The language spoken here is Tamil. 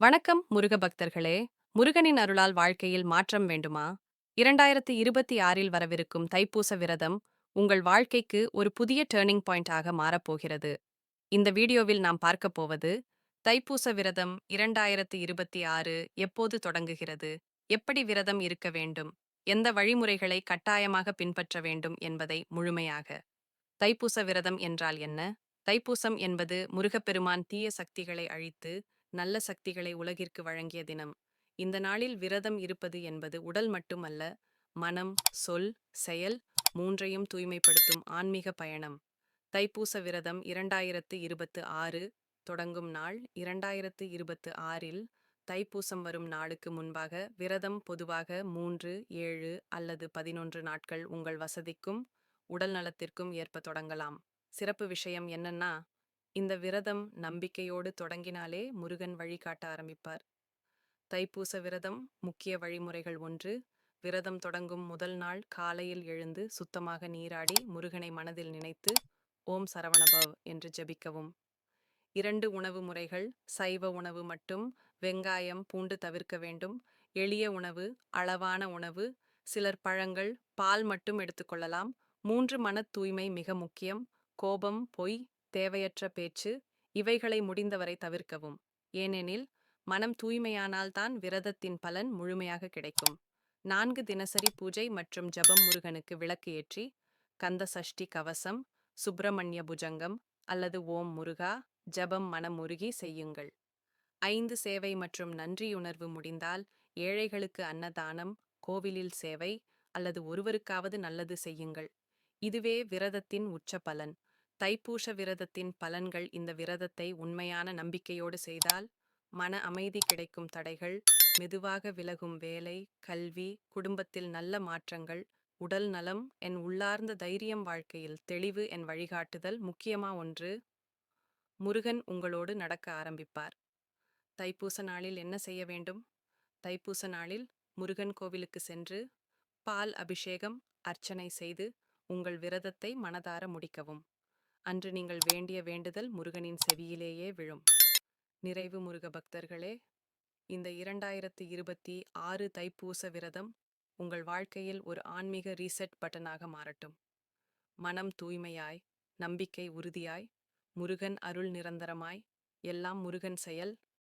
வணக்கம் முருக பக்தர்களே. முருகனின் அருளால் வாழ்க்கையில் மாற்றம் வேண்டுமா? இரண்டாயிரத்து இருபத்தி ஆறில் வரவிருக்கும் தைப்பூச விரதம் உங்கள் வாழ்க்கைக்கு ஒரு புதிய டேர்னிங் பாயிண்டாக மாறப்போகிறது. இந்த வீடியோவில் நாம் பார்க்கப் போவது தைப்பூச விரதம் இரண்டாயிரத்து இருபத்தி ஆறு எப்போது தொடங்குகிறது? எப்படி விரதம் இருக்க வேண்டும்? எந்த வழிமுறைகளை கட்டாயமாக பின்பற்ற வேண்டும் என்பதை முழுமையாக. தைப்பூச விரதம் என்றால் என்ன? தைப்பூசம் என்பது முருகப்பெருமான் தீய சக்திகளை அழித்து நல்ல சக்திகளை உலகிற்கு வழங்கிய தினம். இந்த நாளில் விரதம் இருப்பது என்பது உடல் மட்டுமல்ல மனம் சொல் செயல் மூன்றையும் தூய்மைப்படுத்தும் ஆன்மீக பயணம். தைப்பூச விரதம் இரண்டாயிரத்து இருபத்து ஆறு தொடங்கும் நாள் இரண்டாயிரத்து இருபத்து ஆறில் தைப்பூசம் வரும் நாளுக்கு முன்பாக விரதம் பொதுவாக மூன்று ஏழு அல்லது பதினொன்று நாட்கள் உங்கள் வசதிக்கும் உடல் நலத்திற்கும் ஏற்ப தொடங்கலாம். சிறப்பு விஷயம் என்னன்னா இந்த விரதம் நம்பிக்கையோடு தொடங்கினாலே முருகன் வழிகாட்ட ஆரம்பிப்பார். தைப்பூச விரதம் முக்கிய வழிமுறைகள் ஒன்று. விரதம் தொடங்கும் முதல் நாள் காலையில் எழுந்து சுத்தமாக நீராடி முருகனை மனதில் நினைத்து ஓம் சரவணபவ் என்று ஜபிக்கவும். இரண்டு உணவு முறைகள் சைவ உணவு மட்டும் வெங்காயம் பூண்டு தவிர்க்க வேண்டும். எளிய உணவு அளவான உணவு சிலர் பழங்கள் பால் மட்டும் எடுத்துக்கொள்ளலாம் மூன்று மன தூய்மை மிக முக்கியம். கோபம் பொய் தேவையற்ற பேச்சு இவைகளை முடிந்தவரை தவிர்க்கவும். ஏனெனில் மனம் தூய்மையானால்தான் விரதத்தின் பலன் முழுமையாக கிடைக்கும். நான்கு தினசரி பூஜை மற்றும் ஜபம் முருகனுக்கு விளக்கு ஏற்றி கந்த சஷ்டி கவசம் சுப்பிரமணிய புஜங்கம் அல்லது ஓம் முருகா ஜபம் மனம் முருகி செய்யுங்கள். ஐந்து சேவை மற்றும் நன்றியுணர்வு முடிந்தால் ஏழைகளுக்கு அன்னதானம் கோவிலில் சேவை அல்லது ஒருவருக்காவது நல்லது செய்யுங்கள். இதுவே விரதத்தின் உச்ச பலன். தைப்பூச விரதத்தின் பலன்கள் இந்த விரதத்தை உண்மையான நம்பிக்கையோடு செய்தால் மன அமைதி கிடைக்கும் தடைகள் மெதுவாக விலகும் வேலை கல்வி குடும்பத்தில் நல்ல மாற்றங்கள் உடல் நலம் என் உள்ளார்ந்த தைரியம் வாழ்க்கையில் தெளிவு என் வழிகாட்டுதல் முக்கியமா ஒன்று. முருகன் உங்களோடு நடக்க ஆரம்பிப்பார். தைப்பூச நாளில் என்ன செய்ய வேண்டும்? தைப்பூச நாளில் முருகன் கோவிலுக்கு சென்று பால் அபிஷேகம் அர்ச்சனை செய்து உங்கள் விரதத்தை மனதார முடிக்கவும். அன்று நீங்கள் வேண்டிய வேண்டுதல் முருகனின் செவியிலேயே விழும். நிறைவு முருக பக்தர்களே இந்த இரண்டாயிரத்து இருபத்தி ஆறு தைப்பூச விரதம் உங்கள் வாழ்க்கையில் ஒரு ஆன்மீக ரீசெட் பட்டனாக மாறட்டும். மனம் தூய்மையாய் நம்பிக்கை உறுதியாய் முருகன் அருள் நிரந்தரமாய் எல்லாம் முருகன் செயல்.